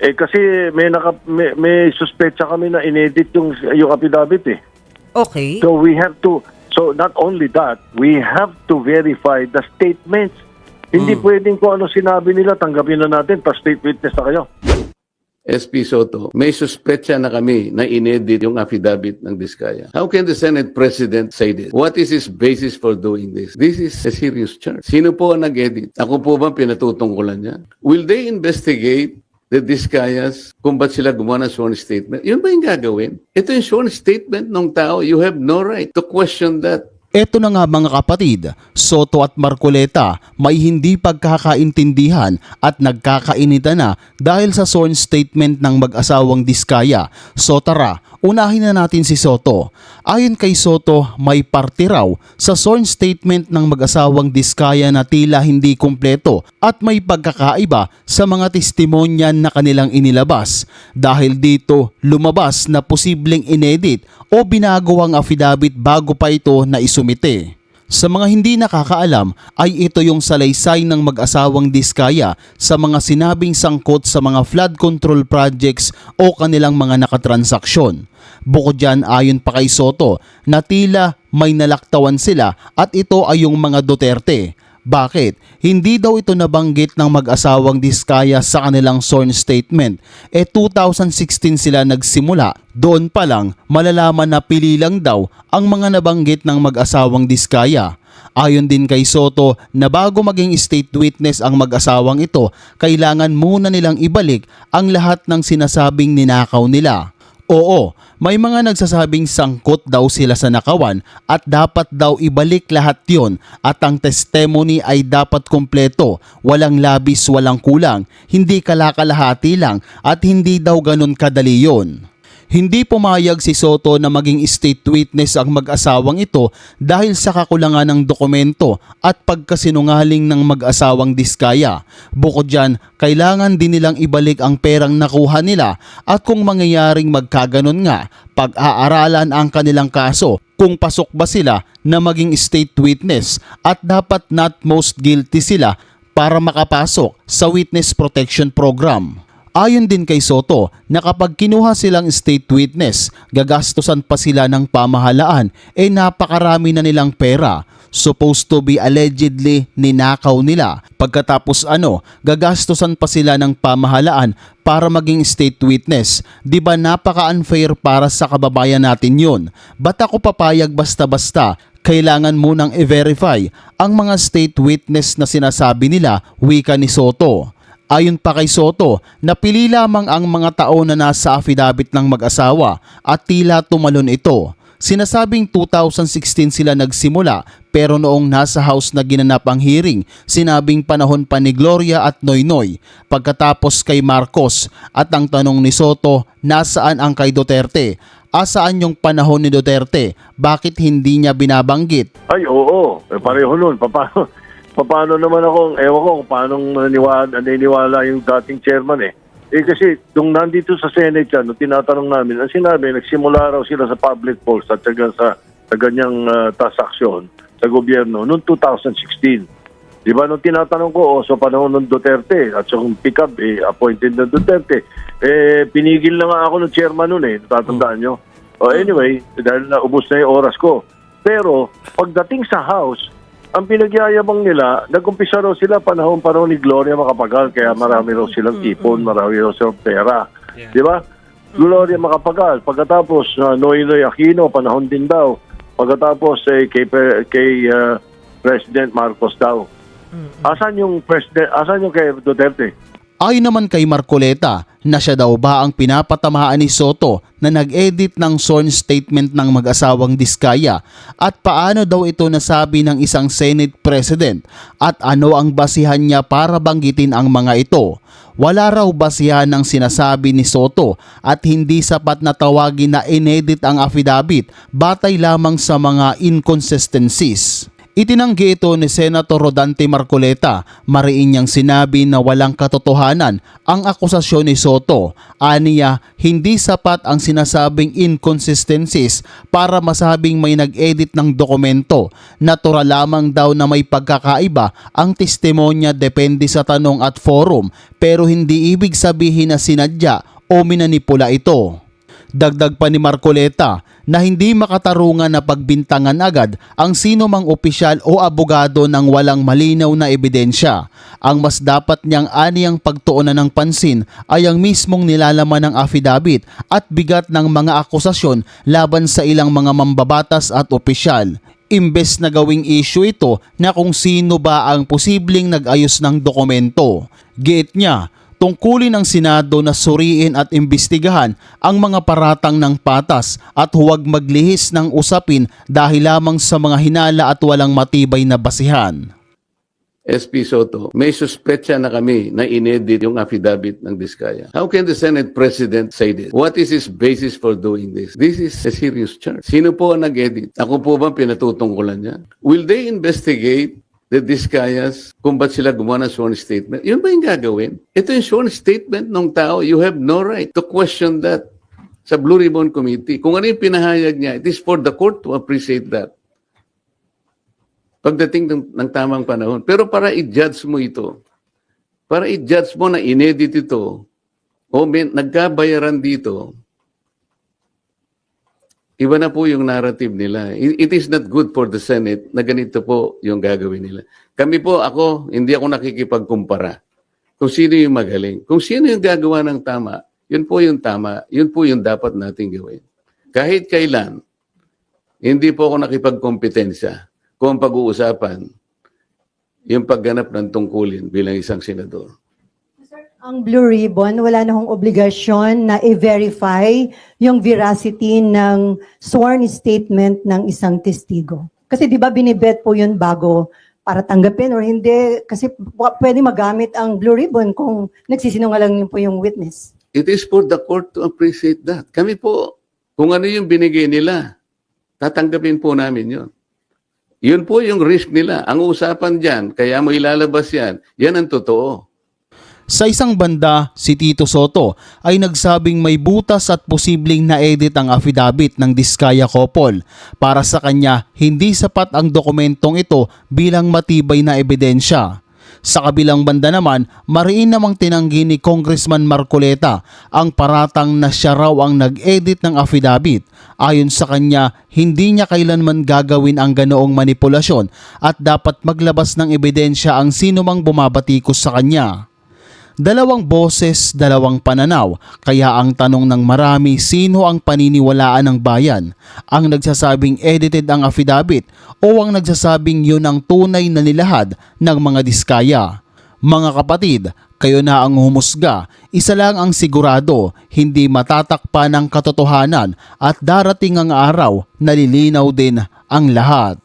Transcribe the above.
Eh kasi may naka may, may suspecha kami na inedit yung yung affidavit eh. Okay. So we have to so not only that, we have to verify the statements. Hindi pwedeng kung ano sinabi nila, tanggapin na natin, pa state witness na kayo. SP Soto, may suspetsa na kami na inedit yung affidavit ng Diskaya. How can the Senate President say this? What is his basis for doing this? This is a serious charge. Sino po ang nag-edit? Ako po ba pinatutungkulan niya? Will they investigate the Diskayas kung ba't sila gumawa ng sworn statement? Yun ba yung gagawin? Ito yung sworn statement ng tao. You have no right to question that. Eto na nga mga kapatid, Soto at Marcoleta may hindi pagkakaintindihan at nagkakainita na dahil sa sworn statement ng mag-asawang Diskaya. So tara, unahin na natin si Soto. Ayon kay Soto, may parte raw sa sworn statement ng mag-asawang Diskaya na tila hindi kumpleto at may pagkakaiba sa mga testimonyan na kanilang inilabas. Dahil dito, lumabas na posibleng inedit o binago ang affidavit bago pa ito na isumite. Sa mga hindi nakakaalam ay ito yung salaysay ng mag-asawang Diskaya sa mga sinabing sangkot sa mga flood control projects o kanilang mga nakatransaksyon. Bukod dyan ayon pa kay Soto na tila may nalaktawan sila at ito ay yung mga Duterte. Bakit? Hindi daw ito nabanggit ng mag-asawang Diskaya sa kanilang sworn statement. E 2016 sila nagsimula. Doon pa lang malalaman na pili lang daw ang mga nabanggit ng mag-asawang Diskaya. Ayon din kay Soto na bago maging state witness ang mag-asawang ito, kailangan muna nilang ibalik ang lahat ng sinasabing ninakaw nila. Oo, may mga nagsasabing sangkot daw sila sa nakawan at dapat daw ibalik lahat yon at ang testimony ay dapat kumpleto, walang labis, walang kulang, hindi kalakalahati lang at hindi daw ganun kadali yon. Hindi pumayag si Soto na maging state witness ang mag-asawang ito dahil sa kakulangan ng dokumento at pagkasinungaling ng mag-asawang Diskaya. Bukod dyan, kailangan din nilang ibalik ang perang nakuha nila at kung mangyayaring magkaganon nga, pag-aaralan ang kanilang kaso kung pasok ba sila na maging state witness at dapat not most guilty sila para makapasok sa Witness Protection Program. Ayon din kay Soto na kapag kinuha silang state witness, gagastusan pa sila ng pamahalaan eh napakarami na nilang pera. Supposed to be allegedly ninakaw nila. Pagkatapos ano, gagastusan pa sila ng pamahalaan para maging state witness. Di ba napaka-unfair para sa kababayan natin yun? Ba't ako papayag basta-basta? Kailangan munang i-verify ang mga state witness na sinasabi nila, wika ni Soto. Ayon pa kay Soto, napili lamang ang mga tao na nasa affidavit ng mag-asawa at tila tumalon ito. Sinasabing 2016 sila nagsimula pero noong nasa house na ginanap ang hearing, sinabing panahon pa ni Gloria at Noynoy pagkatapos kay Marcos at ang tanong ni Soto, nasaan ang kay Duterte? Asaan yung panahon ni Duterte? Bakit hindi niya binabanggit? Ay, oo. Eh, pareho nun. Paano, paano naman ako, ewan ko kung paano naniniwala, naniniwala yung dating chairman eh. Eh kasi, nung nandito sa Senate yan, tinatanong namin, ang sinabi, nagsimula raw sila sa public polls at saka sa, sa ganyang uh, transaksyon sa gobyerno noong 2016. Di ba, nung tinatanong ko, oh, sa panahon ng Duterte, at sa pick up, eh, appointed na Duterte, eh, pinigil na nga ako ng chairman noon eh, natatandaan nyo. Oh, anyway, dahil naubos na yung oras ko. Pero, pagdating sa House, ang pinagyayabang nila, nag-umpisa raw sila panahon panahon ni Gloria Macapagal, kaya marami raw silang ipon, marami raw silang pera. Di ba? Gloria Macapagal, pagkatapos uh, Noynoy Aquino, panahon din daw. Pagkatapos eh, kay, kay uh, President Marcos daw. Asan yung President, asan yung kay Duterte? Ayon naman kay Marcoleta na siya daw ba ang pinapatamaan ni Soto na nag-edit ng sworn statement ng mag-asawang Diskaya at paano daw ito nasabi ng isang Senate President at ano ang basihan niya para banggitin ang mga ito. Wala raw basihan ng sinasabi ni Soto at hindi sapat na tawagin na inedit ang affidavit batay lamang sa mga inconsistencies. Itinanggi ito ni Senator Rodante Marcoleta. Mariin niyang sinabi na walang katotohanan ang akusasyon ni Soto. Aniya, hindi sapat ang sinasabing inconsistencies para masabing may nag-edit ng dokumento. Natural lamang daw na may pagkakaiba ang testimonya depende sa tanong at forum pero hindi ibig sabihin na sinadya o minanipula ito. Dagdag pa ni Marcoleta na hindi makatarungan na pagbintangan agad ang sino mang opisyal o abogado ng walang malinaw na ebidensya. Ang mas dapat niyang aniyang pagtuunan ng pansin ay ang mismong nilalaman ng affidavit at bigat ng mga akusasyon laban sa ilang mga mambabatas at opisyal. Imbes na gawing issue ito na kung sino ba ang posibleng nag-ayos ng dokumento. Giit niya, tungkulin ng Senado na suriin at imbestigahan ang mga paratang ng patas at huwag maglihis ng usapin dahil lamang sa mga hinala at walang matibay na basihan. SP Soto, may suspetsa na kami na inedit yung affidavit ng Diskaya. How can the Senate President say this? What is his basis for doing this? This is a serious charge. Sino po ang nag-edit? Ako po ba pinatutungkulan niya? Will they investigate the Diskayas kung ba't sila gumawa ng sworn statement? Yun ba yung gagawin? Ito yung sworn statement ng tao. You have no right to question that sa Blue Ribbon Committee. Kung ano yung pinahayag niya, it is for the court to appreciate that pagdating ng, ng tamang panahon. Pero para i-judge mo ito, para i-judge mo na inedit ito, o may, nagkabayaran dito, iba na po yung narrative nila. It, is not good for the Senate na ganito po yung gagawin nila. Kami po, ako, hindi ako nakikipagkumpara kung sino yung magaling. Kung sino yung gagawa ng tama, yun po yung tama, yun po yung dapat nating gawin. Kahit kailan, hindi po ako nakipagkompetensya kung pag-uusapan yung pagganap ng tungkulin bilang isang senador. Ang Blue Ribbon, wala na hong obligasyon na i-verify yung veracity ng sworn statement ng isang testigo. Kasi di ba binibet po yun bago para tanggapin or hindi kasi pwede magamit ang Blue Ribbon kung nagsisinungaling po yung witness. It is for the court to appreciate that. Kami po, kung ano yung binigay nila, tatanggapin po namin yun. Yun po yung risk nila. Ang usapan dyan, kaya mo ilalabas yan, yan ang totoo. Sa isang banda, si Tito Soto ay nagsabing may butas at posibleng na-edit ang affidavit ng Diskaya Couple. Para sa kanya, hindi sapat ang dokumentong ito bilang matibay na ebidensya. Sa kabilang banda naman, mariin namang tinanggi ni Congressman Marcoleta ang paratang na siya raw ang nag-edit ng affidavit. Ayon sa kanya, hindi niya kailanman gagawin ang ganoong manipulasyon at dapat maglabas ng ebidensya ang sino mang bumabatikos sa kanya. Dalawang boses, dalawang pananaw, kaya ang tanong ng marami sino ang paniniwalaan ng bayan? Ang nagsasabing edited ang affidavit o ang nagsasabing yun ang tunay na nilahad ng mga diskaya? Mga kapatid, kayo na ang humusga. Isa lang ang sigurado, hindi matatakpan ng katotohanan at darating ang araw na lilinaw din ang lahat.